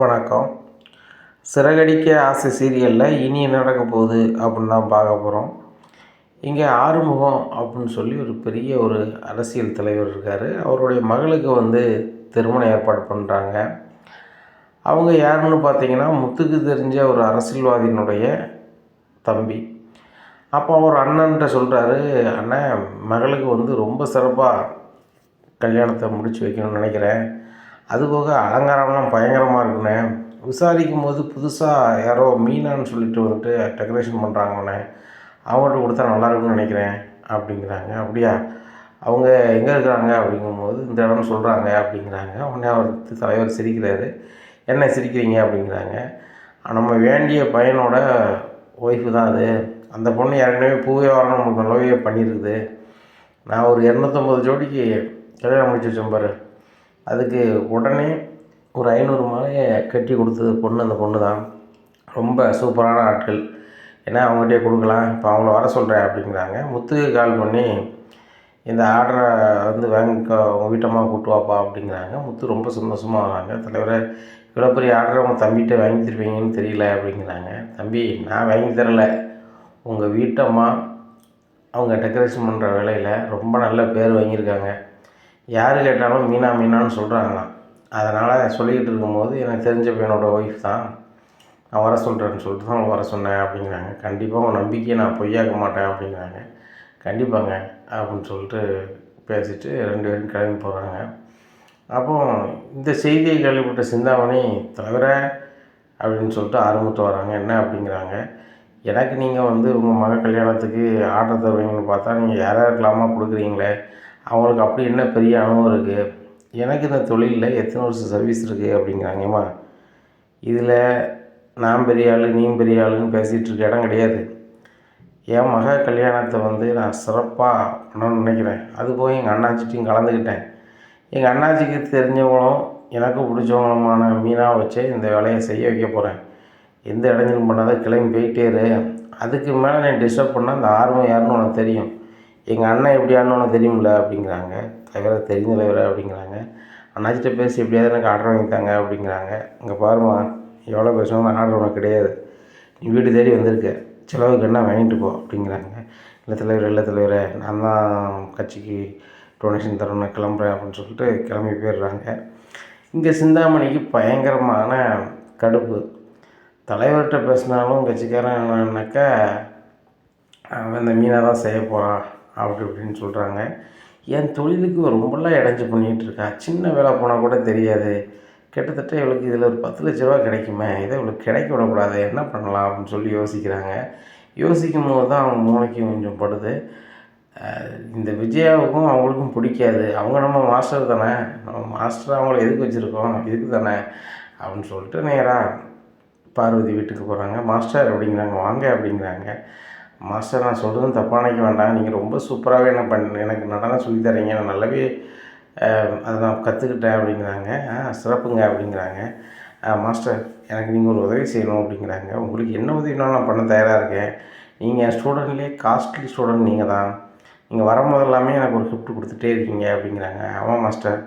வணக்கம். சிறகடிக்க ஆசை சீரியலில் இனி என்ன நடக்க போகுது அப்படின்னு தான் பார்க்க போகிறோம் இங்கே ஆறுமுகம் அப்படின்னு சொல்லி ஒரு பெரிய ஒரு அரசியல் தலைவர் இருக்கார். அவருடைய மகளுக்கு வந்து திருமணம் ஏற்பாடு பண்ணுறாங்க அவங்க யாருன்னு பார்த்தீங்கன்னா முத்துக்கு தெரிஞ்ச ஒரு அரசியல்வாதியினுடைய தம்பி. அப்போ அவர் அண்ணன்ட்ட சொல்கிறாரு அண்ணன் மகளுக்கு வந்து ரொம்ப சிறப்பாக கல்யாணத்தை முடித்து வைக்கணும்னு நினைக்கிறேன். அதுபோக அலங்காரம்லாம் பயங்கரமாக இருக்குண்ணே. விசாரிக்கும் போது புதுசாக யாரோ மீனான்னு சொல்லிட்டு வந்துட்டு டெக்கரேஷன் பண்ணுறாங்கண்ணே அவங்கள்ட்ட கொடுத்தா நல்லா இருக்கும்னு நினைக்கிறேன் அப்படிங்கிறாங்க. அப்படியா? அவங்க எங்கே இருக்கிறாங்க அப்படிங்கும்போது இந்த இடம்னு சொல்கிறாங்க அப்படிங்கிறாங்க. உடனே அவர் தலைவர் சிரிக்கிறாரு. என்ன சிரிக்கிறீங்க? அப்படிங்கிறாங்க. நம்ம வேண்டிய பையனோட ஒய்ஃபு தான் அது. அந்த பொண்ணு ஏற்கனவே பூவே வரணும் நம்மளுக்கு நல்லாவே பண்ணியிருக்குது. நான் ஒரு இரநூத்தம்பது ஜோடிக்கு கல்யாணம் முடிச்சு வச்சேன் பாரு. அதுக்கு உடனே ஒரு ஐநூறு மாலையை கட்டி கொடுத்தது பொண்ணு அந்த பொண்ணு தான் ரொம்ப சூப்பரான ஆட்கள். ஏன்னா அவங்ககிட்டயே கொடுக்கலாம் இப்போ அவங்கள வர சொல்கிறேன் அப்படிங்கிறாங்க. முத்துக்கு கால் பண்ணி இந்த ஆர்டரை வந்து வாங்க உங்கள் வீட்டம்மா கூட்டு வாப்பா அப்படிங்கிறாங்க. முத்து ரொம்ப சந்தோஷமாக வராங்க. தலைவரை இவ்வளோ பெரிய ஆர்டரை உங்கள் தம்பிகிட்ட வாங்கி தருவீங்கன்னு தெரியல அப்படிங்கிறாங்க. தம்பி நான் வாங்கி தரல. உங்கள் வீட்டம்மா அவங்க டெக்கரேஷன் பண்ணுற வேலையில் ரொம்ப நல்ல பேர் வாங்கியிருக்காங்க. யார் கேட்டாலும் மீனா மீனான்னு சொல்கிறாங்களாம் அதனால் சொல்லிக்கிட்டு இருக்கும்போது எனக்கு தெரிஞ்ச பையனோட ஒய்ஃப் தான் நான் வர சொல்கிறேன்னு சொல்லிட்டு தான் வர சொன்னேன் அப்படிங்கிறாங்க. கண்டிப்பாக உங்கள் நம்பிக்கையை நான் பொய்யாக்க மாட்டேன் அப்படிங்கிறாங்க. கண்டிப்பாங்க அப்படின்னு சொல்லிட்டு பேசிட்டு ரெண்டு பேரும் கிளம்பி போகிறாங்க அப்போ இந்த செய்தியை கேள்விப்பட்ட சிந்தாமணி தவிர அப்படின்னு சொல்லிட்டு ஆரம்பித்து வராங்க. என்ன? அப்படிங்கிறாங்க. எனக்கு நீங்கள் வந்து உங்கள் மக கல்யாணத்துக்கு ஆர்டர் தருவீங்கன்னு பார்த்தா நீங்கள் யாராக இருக்கலாமா கொடுக்குறீங்களே? அவங்களுக்கு அப்படி என்ன பெரிய அனுபவம் இருக்குது எனக்கு இந்த தொழிலில் எத்தனை வருஷம் சர்வீஸ் இருக்குது அப்படிங்கிறாங்கம்மா. இதில் நான் பெரிய ஆள் நீ பெரிய ஆளுன்னு பேசிகிட்டு இருக்க இடம் கிடையாது. என் மக கல்யாணத்தை வந்து நான் சிறப்பாக பண்ணணும்னு நினைக்கிறேன். அது போய் எங்கள் அண்ணாச்சிட்டையும் கலந்துக்கிட்டேன். எங்கள் அண்ணாச்சிக்கு தெரிஞ்சவங்களும் எனக்கு பிடிச்சவங்களுமான மீனாக வச்சு இந்த வேலையை செய்ய வைக்க போகிறேன் எந்த இடைஞ்சலும் பண்ணாத கிளம்பி போயிட்டே இரு. அதுக்கு மேலே நான் டிஸ்டர்ப் பண்ணால் அந்த ஆர்வம் யாருன்னு உனக்கு தெரியும். எங்கள் அண்ணன் எப்படியான்னு உனக்கு தெரியும்ல அப்படிங்கிறாங்க. தலைவரை தெரிஞ்ச தலைவர் அப்படிங்கிறாங்க. அண்ணாச்சிட்ட பேசி எப்படியாவது எனக்கு ஆர்டர் வாங்கித்தாங்க அப்படிங்கிறாங்க. இங்கே பாருமா எவ்வளோ பேசணும் ஆர்டர் உனக்கு கிடையாது. நீ வீடு தேடி வந்திருக்க. செலவுக்கு என்ன வாங்கிட்டு போ அப்படிங்கிறாங்க. இல்லை தலைவர் இல்லை தலைவர் நான் தான் கட்சிக்கு டொனேஷன் தரணும் கிளம்புறேன் அப்படின்னு சொல்லிட்டு கிளம்பி போயிடுறாங்க. இங்கே சிந்தாமணிக்கு பயங்கரமான கடுப்பு. தலைவர்கிட்ட பேசினாலும் கட்சிக்காரன் என்னன்னாக்கா அவன் இந்த மீனை தான் செய்ய போகிறான் அப்படி இப்படின்னு சொல்கிறாங்க என் தொழிலுக்கு ரொம்பலாம் இடைஞ்சு பண்ணிகிட்டு சின்ன வேலை போனால் கூட தெரியாது. கிட்டத்தட்ட இவளுக்கு இதில் ஒரு பத்து லட்ச ரூபா கிடைக்குமே. இதை இவளுக்கு கிடைக்க விடக்கூடாது. என்ன பண்ணலாம் அப்படின்னு சொல்லி யோசிக்கிறாங்க. யோசிக்கும் போது தான் அவங்க மூளைக்கு கொஞ்சம் படுது. இந்த விஜயாவுக்கும் அவங்களுக்கும் பிடிக்காது. அவங்க நம்ம மாஸ்டர் தானே. நம்ம மாஸ்டர் அவங்கள எதுக்கு வச்சுருக்கோம்? இதுக்கு தானே. அப்படின்னு சொல்லிட்டு நேராக பார்வதி வீட்டுக்கு போகிறாங்க மாஸ்டர் அப்படிங்கிறாங்க. வாங்க அப்படிங்கிறாங்க. மாஸ்டர் நான் சொல்கிறதும் தப்பாக நினைக்க வேண்டாம். நீங்கள் ரொம்ப சூப்பராகவே என்ன பண்ண எனக்கு நடனம் சொல்லி தரீங்க. நான் நல்லாவே அதை நான் கற்றுக்கிட்டேன் அப்படிங்கிறாங்க. ஆ சிறப்புங்க அப்படிங்கிறாங்க. மாஸ்டர் எனக்கு நீங்கள் ஒரு உதவி செய்யணும் அப்படிங்கிறாங்க. உங்களுக்கு என்ன உதவினாலும் நான் பண்ண தயாராக இருக்கேன். நீங்கள் என் ஸ்டூடெண்ட்லேயே காஸ்ட்லி ஸ்டூடெண்ட் நீங்கள் தான். நீங்கள் வரும்போதெல்லாமே எனக்கு ஒரு கிஃப்ட் கொடுத்துட்டே இருக்கீங்க அப்படிங்கிறாங்க. ஆமாம் மாஸ்டர்.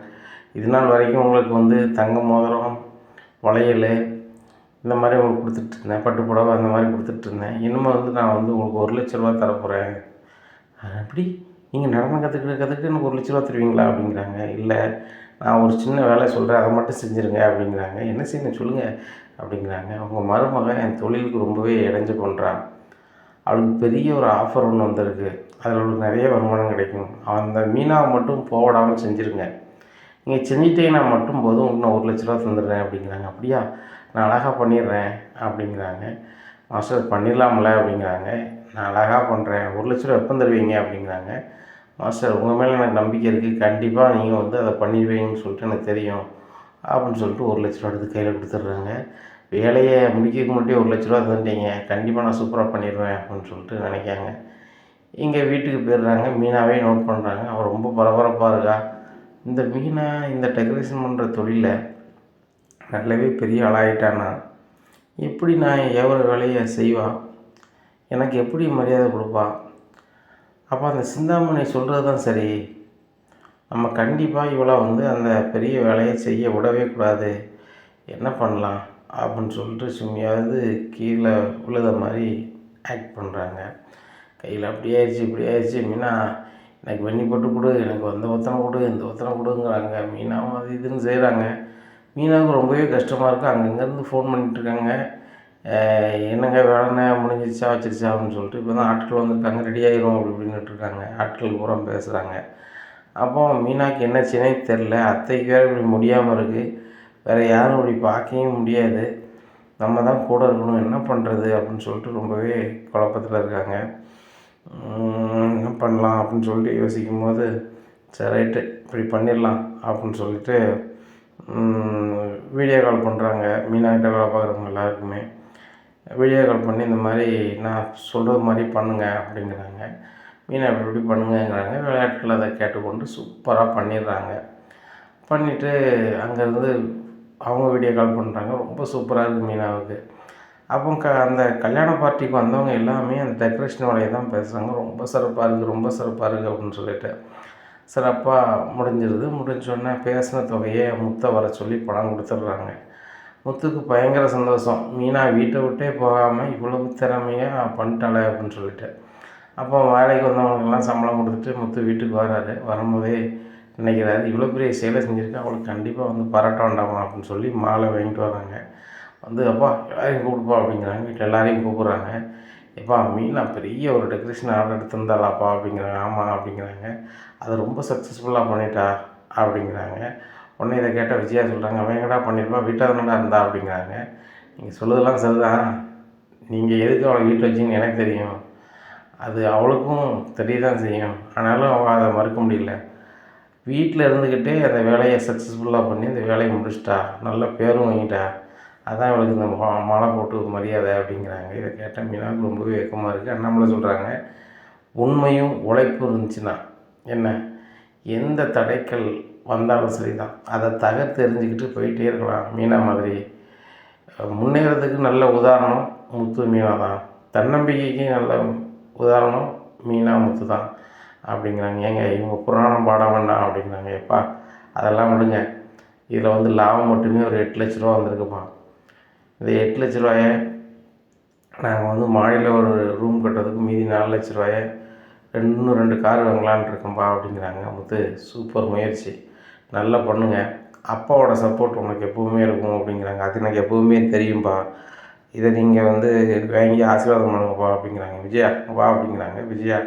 இது நாள் வரைக்கும் உங்களுக்கு வந்து தங்க மோதிரம் வளையல் இந்த மாதிரி உங்களுக்கு கொடுத்துட்ருந்தேன். பட்டு புடவை அந்த மாதிரி கொடுத்துட்ருந்தேன். இனிமேல் வந்து நான் வந்து உங்களுக்கு ஒரு லட்ச ரூபா தரப்போகிறேன் அப்படி? நீங்கள் நடனம் கற்றுக்கிட்டு கற்றுக்கிட்டு எனக்கு ஒரு லட்ச ரூபா தருவீங்களா? அப்படிங்கிறாங்க. இல்லை நான் ஒரு சின்ன வேலை சொல்கிறேன் அதை மட்டும் செஞ்சுருங்க அப்படிங்கிறாங்க. என்ன செய்யணும் சொல்லுங்கள் அப்படிங்கிறாங்க. அவங்க மருமகன் என் தொழிலுக்கு ரொம்பவே இடைஞ்சு பண்ணுறான் அவளுக்கு பெரிய ஒரு ஆஃபர் ஒன்று வந்திருக்கு. அதில் அவளுக்கு நிறைய வருமானம் கிடைக்கும். அந்த மீனாவை மட்டும் போடாமல் செஞ்சுருங்க. நீங்கள் செஞ்சிட்டீங்கன்னா மட்டும் போதும். இன்னும் ஒரு லட்ச ரூபா தந்துடுறேன் அப்படிங்கிறாங்க. அப்படியா? நான் அழகாக பண்ணிடுறேன் அப்படிங்கிறாங்க. மாஸ்டர் பண்ணிடலாம்ல அப்படிங்கிறாங்க. நான் அழகாக பண்ணுறேன் ஒரு லட்ச ரூபா எப்போ தருவீங்க அப்படிங்கிறாங்க. மாஸ்டர் உங்கள் மேலே எனக்கு நம்பிக்கை இருக்குது கண்டிப்பாக நீங்கள் வந்து அதை பண்ணிடுவீங்கன்னு சொல்லிட்டு எனக்கு தெரியும் அப்படின்னு சொல்லிட்டு ஒரு லட்ச ரூபா எடுத்து கையில் கொடுத்துட்றாங்க. வேலையை முடிக்கிறதுக்கு மட்டும் ஒரு லட்ச ரூபா தந்துட்டீங்க. கண்டிப்பாக நான் சூப்பராக பண்ணிடுவேன் அப்படின்னு சொல்லிட்டு நினைக்காங்க இங்கே வீட்டுக்கு போயிடுறாங்க. மீனாவே நோட் பண்ணுறாங்க அவள் ரொம்ப பரபரப்பாக இருக்கா. இந்த மீனா இந்த டெக்கரேஷன் பண்ணுற தொழிலை நல்லாவே பெரிய ஆளாயிட்டானா எப்படி நான் எவ்வளோ வேலையை செய்வான் எனக்கு எப்படி மரியாதை கொடுப்பான் அப்போ அந்த சிந்தாமணி சொல்கிறது தான் சரி. நம்ம கண்டிப்பாக இவளை வந்து அந்த பெரிய வேலையை செய்ய விடவே கூடாது. என்ன பண்ணலாம்? அப்படின்னு சொல்லிட்டு சும்மையாவது கீழே விழுத மாதிரி ஆக்ட் பண்ணுறாங்க கையில் அப்படி ஆயிடுச்சு இப்படி ஆயிடுச்சு. மீனா எனக்கு வெண்ணி போட்டு கொடு எனக்கு வந்த ஒத்தனை கொடு இந்த ஒத்தனை கொடுங்கிறாங்க. மீனாவும் அது இதுன்னு செய்கிறாங்க மீனாவுக்கு ரொம்பவே கஷ்டமாக இருக்குது அங்கங்கேருந்து ஃபோன் பண்ணிகிட்ருக்காங்க என்னங்க வேலைண்ணே முடிஞ்சிருச்சா வச்சிருச்சா அப்படின்னு சொல்லிட்டு இப்போ தான் ஆட்கள் வந்திருக்காங்க. ரெடி ஆயிரும் அப்படி இப்படின்னுட்டுருக்காங்க ஆட்கள் பூரா பேசுகிறாங்க அப்போ மீனாக்கு என்ன தெரில அத்தைக்கு வேறு இப்படி முடியாமல் இருக்குது வேறு யாரும் இப்படி பார்க்கவும் முடியாது. நம்ம தான் கூட இருக்கணும். என்ன பண்ணுறது அப்படின்னு சொல்லிட்டு ரொம்பவே குழப்பத்தில் இருக்காங்க. என்ன பண்ணலாம் அப்படின்னு சொல்லிட்டு யோசிக்கும் போது சரி ரைட்டு இப்படி பண்ணிடலாம் அப்படின்னு சொல்லிட்டு வீடியோ கால் பண்ணுறாங்க மீனாக்கிட்ட வேலை பார்க்குறவங்க எல்லாருக்குமே. வீடியோ கால் பண்ணி இந்த மாதிரி நான் சொல்கிறது மாதிரி பண்ணுங்கள் அப்படிங்கிறாங்க. மீனா இப்படி இப்படி பண்ணுங்கங்கிறாங்க. விளையாட்டுகள் அதை கேட்டுக்கொண்டு சூப்பராக பண்ணிடுறாங்க. பண்ணிவிட்டு அங்கேருந்து அவங்க வீடியோ கால் பண்ணுறாங்க ரொம்ப சூப்பராக இருக்குது மீனாவுக்கு. அப்போ க அந்த கல்யாண பார்ட்டிக்கு வந்தவங்க எல்லாமே அந்த டெக்கரேஷன் வேலையை தான் பேசுகிறாங்க ரொம்ப சிறப்பாக இருக்குது ரொம்ப சிறப்பாக இருக்குது அப்படின்னு சொல்லிட்டு. சிறப்பாக முடிஞ்சிருது. முடிஞ்சோடனே பேசின தொகையை முத்தை வர சொல்லி பணம் கொடுத்துட்றாங்க. முத்துக்கு பயங்கர சந்தோஷம். மீனா வீட்டை விட்டே போகாமல் இவ்வளவு திறமையாக பண்ணிட்டாளே அப்படின்னு சொல்லிட்டு. அப்போ வேலைக்கு வந்தவங்களுக்கெல்லாம் சம்பளம் கொடுத்துட்டு முத்து வீட்டுக்கு வராரு. வரும்போதே நினைக்கிறாரு இவ்வளோ பெரிய சேலை செஞ்சுருக்கா? அவளுக்கு கண்டிப்பாக வந்து பாராட்ட வேண்டாமா அப்படின்னு சொல்லி மாலை வாங்கிட்டு வராங்க. வந்து அப்பா எல்லாரையும் கூப்பிடுப்பா அப்படிங்கிறாங்க. வீட்டில் எல்லாரையும் கூப்பிட்றாங்க. எப்பா மீனா பெரிய ஒரு டெக்கரேஷன் ஆர்டர் எடுத்திருந்தாளாப்பா அப்படிங்கிறாங்க ஆமாம் அப்படிங்கிறாங்க. அது ரொம்ப சக்ஸஸ்ஃபுல்லாக பண்ணிட்டா அப்படிங்கிறாங்க. உடனே இதை கேட்ட விஜயா சொல்கிறாங்க அவன் எங்கடா பண்ணியிருப்பா? வீட்டாக தானடா இருந்தா? அப்படிங்கிறாங்க. நீங்கள் சொல்லுதெல்லாம் சரிதான். நீங்கள் எதுக்கு அவளை வீட்டில் வச்சிங்கன்னு எனக்கு தெரியும். அது அவளுக்கும் தெரிய தான் செய்யும். ஆனாலும் அவள் அதை மறுக்க முடியல. வீட்டில் இருந்துக்கிட்டே அந்த வேலையை சக்ஸஸ்ஃபுல்லாக பண்ணி இந்த வேலையை முடிச்சிட்டா. நல்ல பேரும் வாங்கிட்டா. அதான் இவளுக்கு இந்த மாலை போட்டு மரியாதை அப்படிங்கிறாங்க. இதை கேட்டால் மீனாவுக்கு ரொம்பவே வெக்கமாக இருக்குது அண்ணாமலை சொல்கிறாங்க உண்மையும் உழைப்பும் இருந்துச்சுன்னா என்ன? எந்த தடைக்கல் வந்தாலும் சரி தான் அதை தகர்த்து தெரிஞ்சுக்கிட்டு போயிட்டே இருக்கலாம். மீனா மாதிரி முன்னேறதுக்கு நல்ல உதாரணம் முத்து மீனா தான். தன்னம்பிக்கைக்கு நல்ல உதாரணம் மீனா முத்து தான் அப்படிங்கிறாங்க. ஏங்க இவங்க புராணம் பாட வேண்டாம் அப்படிங்கிறாங்க. எப்பா அதெல்லாம் விடுங்க. இதில் வந்து லாபம் மட்டுமே ஒரு எட்டு லட்ச ரூபா வந்திருக்குப்பா. இந்த எட்டு லட்ச ரூபாயை நாங்கள் வந்து மாடியில் ஒரு ரூம் கட்டுறதுக்கு மீதி நாலு லட்ச ரூபாயை ரெண்டு இன்னும் ரெண்டு கார் வாங்கலான் இருக்கோம்பா அப்படிங்கிறாங்க. முத்து சூப்பர் முயற்சி. நல்லா பண்ணுங்க. அப்பாவோட சப்போர்ட் உனக்கு எப்போவுமே இருக்கும் அப்படிங்கிறாங்க. அது எனக்கு எப்போவுமே தெரியும்பா. இதை நீங்கள் வந்து வாங்கி ஆசீர்வாதம் பண்ணுங்கப்பா அப்படிங்கிறாங்க. விஜயா வா அப்படிங்கிறாங்க. விஜயா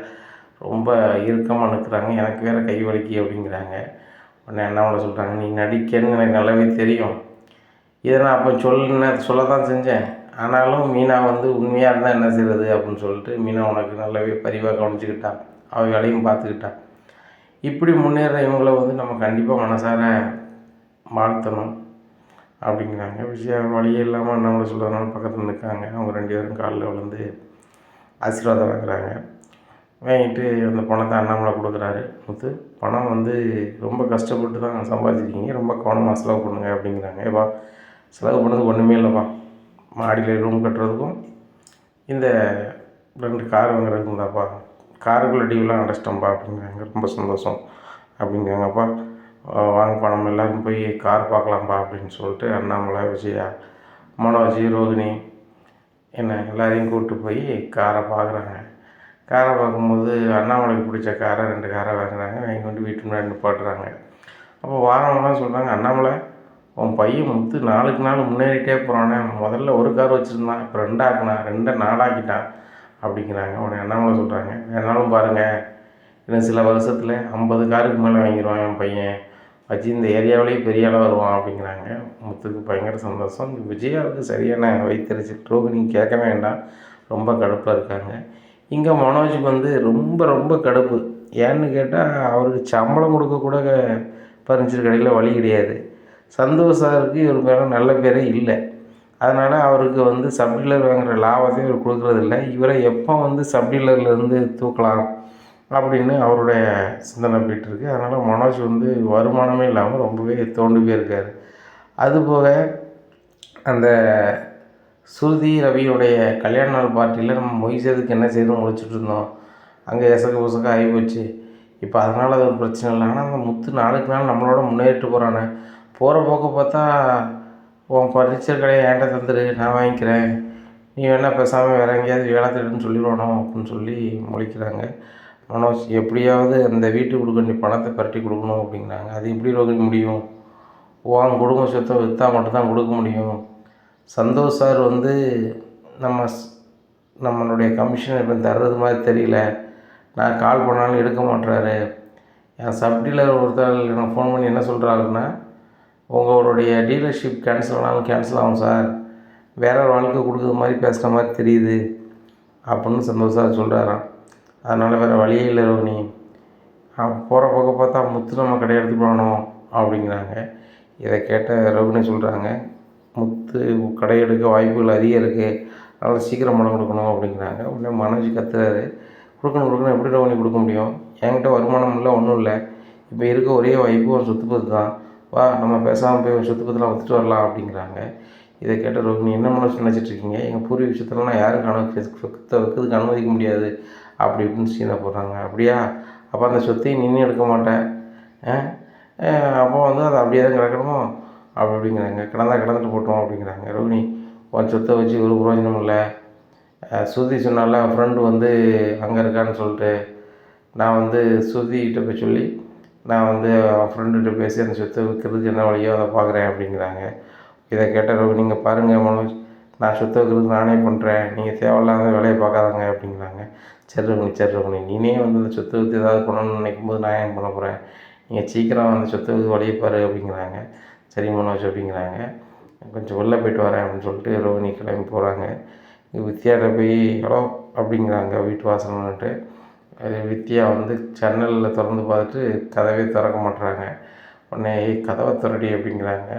ரொம்ப இறுக்கமாக நிற்கிறாங்க. எனக்கு வேறு கை வலிக்கு அப்படிங்கிறாங்க. உடனே என்ன சொல்கிறாங்க நீ நடிக்கன்னு எனக்கு நல்லாவே தெரியும். இதை நான் அப்போ சொல்ல சொல்ல தான் செஞ்சேன். ஆனாலும் மீனா வந்து உண்மையாக இருந்தால் என்ன செய்கிறது அப்படின்னு சொல்லிட்டு மீனா உனக்கு நல்லாவே பரிவாக கவனிச்சுக்கிட்டா. அவள் வேலையும் பார்த்துக்கிட்டான் இப்படி முன்னேற இவங்கள வந்து நம்ம கண்டிப்பாக மனசார வாழ்த்தணும் அப்படிங்கிறாங்க. விஷயம் வழியே இல்லாமல் நம்மளை சொல்கிறதுனால பக்கத்தில் நிற்காங்க அவங்க ரெண்டு பேரும் காலில் விழுந்து ஆசீர்வாதம் வாங்குறாங்க. வாங்கிட்டு அந்த பணத்தை அண்ணாமலை கொடுக்குறாரு. முத்து பணம் வந்து ரொம்ப கஷ்டப்பட்டு தான் சம்பாதிச்சிருக்கீங்க. ரொம்ப கவனமாக செலவு பண்ணுங்க அப்படிங்கிறாங்க. ஏப்பா செலவு பண்ணது ஒன்றுமே இல்லைப்பா. மாடியில் ரூம் கட்டுறதுக்கும் இந்த ரெண்டு கார் வாங்குறதுக்கும் தான்ப்பா காருக்குள்ள டியூலாம் அடைச்சிட்டோம்ப்பா அப்படிங்கிறாங்க. ரொம்ப சந்தோஷம் அப்படிங்கிறாங்கப்பா. வாங்கப்பா நம்ம எல்லோரும் போய் கார் பார்க்கலாம்ப்பா அப்படின்னு சொல்லிட்டு அண்ணாமலை விஜயா மனோஜ் ரோகிணி என்ன எல்லாரையும் கூப்பிட்டு போய் காரை பார்க்குறாங்க. காரை பார்க்கும்போது அண்ணாமலைக்கு பிடிச்ச காரை ரெண்டு காரை வாங்குறாங்க. வாங்கி கொண்டு வீட்டு முன்னாடி நிப்பாட்டுறாங்க. அப்போ வாரவங்களாம் சொல்கிறாங்க அண்ணாமலை உன் பையன் முத்து நாளுக்கு நாள் முன்னேறிட்டே போகிறானே முதல்ல ஒரு கார் வச்சுருந்தான் இப்போ ரெண்டாக்குனான் ரெண்டை நாலாக்கிட்டான் அப்படிங்கிறாங்க. அவனை அண்ணாமலை சொல்கிறாங்க வேணாலும் பாருங்கள் இன்னும் சில வருஷத்தில் ஐம்பது காருக்கு மேலே வாங்கிடுவான் என் பையன். வச்சு இந்த ஏரியாவிலேயே பெரிய அளவு வருவான் அப்படிங்கிறாங்க. முத்துக்கு பயங்கர சந்தோஷம். விஜயாவுக்கு சரியான வைத்தறிச்சல். ரோகிணி கேட்க வேண்டாம். ரொம்ப கடுப்பில் இருக்காங்க. இங்கே மனோஜுக்கு வந்து ரொம்ப ரொம்ப கடுப்பு. ஏன்னு கேட்டால் அவருக்கு சம்பளம் கொடுக்க கூட பர்னிச்சர் கடையில் வழி கிடையாது. சந்தோஷ் சாருக்கு இவர் மேலே நல்ல பேரே இல்லை. அதனால் அவருக்கு வந்து சப்டீலர் வாங்குற லாபத்தை இவர் கொடுக்குறதில்ல. இவரை எப்போ வந்து சப்டீலர்லேருந்து தூக்கலாம் அப்படின்னு அவருடைய சிந்தனை போயிட்டு இருக்கு. அதனால் மனோஜ் வந்து வருமானமே இல்லாமல் ரொம்பவே தோண்டு போயிருக்காரு. அதுபோக அந்த ஸ்ருதி ரவியுடைய கல்யாண நாள் பார்ட்டியில் நம்ம மொய் என்ன செய்து முடிச்சுட்டு இருந்தோம். அங்கே எசக்கு புசக்க ஆகி போச்சு. இப்போ அதனால் அது ஒரு பிரச்சனை இல்லை. ஆனால் அந்த முத்து நாளுக்கு நாள் நம்மளோட முன்னேறிட்டு போகிறானே போகிற போக்க பார்த்தா உன் பர்னிச்சர் கடையை என்கிட்ட தந்துடு நான் வாங்கிக்கிறேன். நீ வேணால் பேசாமல் வேறு எங்கேயாவது வேலை தேடுன்னு சொல்லிடுவானோ அப்படின்னு சொல்லி முழிக்கிறாங்க. மனோஜ் எப்படியாவது அந்த வீட்டுக்கு கொடுக்க வேண்டிய பணத்தை பரட்டி கொடுக்கணும் அப்படிங்கிறாங்க. அது எப்படி ரோகிணி முடியும்? உன் குடும்ப சொத்தை விற்றா மட்டும்தான் கொடுக்க முடியும். சந்தோஷ் சார் வந்து நம்ம ஸ்- நம்மளுடைய கமிஷன் இப்போ தர்றது மாதிரி தெரியல. நான் கால் பண்ணாலும் எடுக்க மாட்றாரு. என் சப் டீலர் ஒருத்தர் எனக்கு ஃபோன் பண்ணி என்ன சொல்கிறாருன்னா உங்களுடைய டீலர்ஷிப் கேன்சல் ஆனாலும் கேன்சல் ஆகும் சார் வேற ஒரு ஆளுக்கு கொடுக்குற மாதிரி பேசுகிற மாதிரி தெரியுது. அப்படின்னு சந்தோஷம் சொல்கிறாராம் அதனால் வேறு வழியே இல்லை ரோனி போகிற போக பார்த்தா முத்து நம்ம கடையை எடுத்து போகணும் அப்படிங்கிறாங்க. இதை கேட்ட ரோகிணி சொல்கிறாங்க முத்து கடை எடுக்க வாய்ப்புகள் அதிகம் இருக்குது அதனால் சீக்கிரம் பணம் கொடுக்கணும் அப்படிங்கிறாங்க. உடனே மனோஜ் கத்துறாரு. கொடுக்கணும் கொடுக்கணும். எப்படி ரோகிணி கொடுக்க முடியும்? என்கிட்ட வருமானம் இல்லை ஒன்றும் இல்லை. இப்போ இருக்க ஒரே வாய்ப்பு ஒரு சொத்து பத்து தான். வா நம்ம பேசாமல் போய் ஒரு சொத்து பத்துலாம் வரலாம் அப்படிங்கிறாங்க. இதை கேட்ட ரோகிணி என்ன மனசு நினச்சிட்டு இருக்கீங்க? எங்கள் பூர்வீக விஷயத்தெல்லாம் நான் யாருக்கும் அனு வைக்கிறதுக்கு அனுமதிக்க முடியாது. அப்படி இப்படின்னு சீனை போடுறாங்க. அப்படியா? அப்போ அந்த சொத்தையும் நின்று எடுக்க மாட்டேன் அப்போ வந்து அதை அப்படியே தான் கிடக்கணுமோ? அப்படி அப்படிங்கிறாங்க. கிடந்தா கிடந்துட்டு போட்டோம் அப்படிங்கிறாங்க. ரோகிணி உன் சொத்தை வச்சு ஒரு பிரயோஜனம் இல்லை. சுருதி ஸ்ருதி சொன்னால ஃப்ரெண்டு வந்து அங்கே இருக்கான்னு சொல்லிட்டு நான் வந்து ஸ்ருதிகிட்ட போய் சொல்லி நான் வந்து அவன் ஃப்ரெண்டுகிட்ட பேசி அந்த சொத்தை விற்கிறதுக்கு என்ன வழியோ அதை பார்க்குறேன் அப்படிங்கிறாங்க. இதை கேட்ட நீங்கள் பாருங்கள் மனோஜ் நான் சொத்தை விற்கிறதுக்கு நானே பண்ணுறேன் நீங்கள் தேவையில்லாத வேலையை பார்க்காதாங்க அப்படிங்கிறாங்க. சரி ரோகிணி சரி ரோகிணி நீனே வந்து அந்த சொத்தை விற்று ஏதாவது பண்ணணும்னு நினைக்கும் போது நான் ஏன் பண்ண போகிறேன் நீங்கள் சீக்கிரம் அந்த சொத்தை வழியை பாரு அப்படிங்கிறாங்க. சரி மனோஜ் அப்படிங்கிறாங்க. கொஞ்சம் வெளில போயிட்டு வரேன் அப்படின்னு சொல்லிட்டு ரோகிணி கிளம்பி போகிறாங்க வித்யாட்ட போய் ஹலோ அப்படிங்கிறாங்க வீட்டு வாசல்னுட்டு வித்யா வந்து ஜன்னலில் திறந்து பார்த்துட்டு கதவே திறக்க மாட்டுறாங்க உடனே "ஏய், கதவை திறடி அப்படிங்கிறாங்க.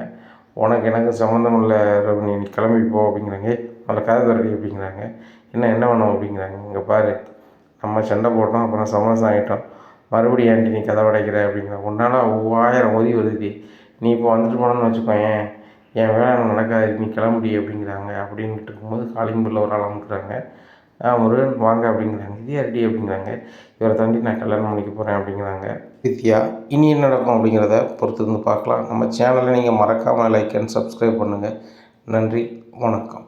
உனக்கு எனக்கு சம்மந்தம் இல்லை நீ கிளம்பி போ அப்படிங்கிறாங்க. முதல்ல கதை திறடி அப்படிங்கிறாங்க. என்ன என்ன வேணும்? அப்படிங்கிறாங்க. இங்கே பாரு நம்ம சண்டை போட்டோம் அப்புறம் சமரசம் ஆகிட்டோம் மறுபடியும் ஆண்டி நீ கதை உடைக்கிற அப்படிங்கிறாங்க. உன்னால் ஆயிரம் ஒதி வருது. நீ இப்போ வந்துட்டு போனோன்னு வச்சுக்கோயேன். என் வேலை நடக்காது. நீ கிளம்புடி அப்படிங்கிறாங்க. அப்படின்ட்டு இருக்கும்போது காலிங் பில்ல ஒரு ஆள் அமுக்குறாங்க. முருகன் வாங்க அப்படிங்கிறாங்க. இது யாருடி அப்படிங்கிறாங்க. இவரை தாண்டி நான் கல்யாணம் பண்ணிக்க போகிறேன் அப்படிங்கிறாங்க. வித்யா இனி என்ன நடக்கும் அப்படிங்கிறத பொறுத்து இருந்து பார்க்கலாம். நம்ம சேனலை நீங்கள் மறக்காமல் லைக் அண்ட் சப்ஸ்கிரைப் பண்ணுங்கள் நன்றி வணக்கம்.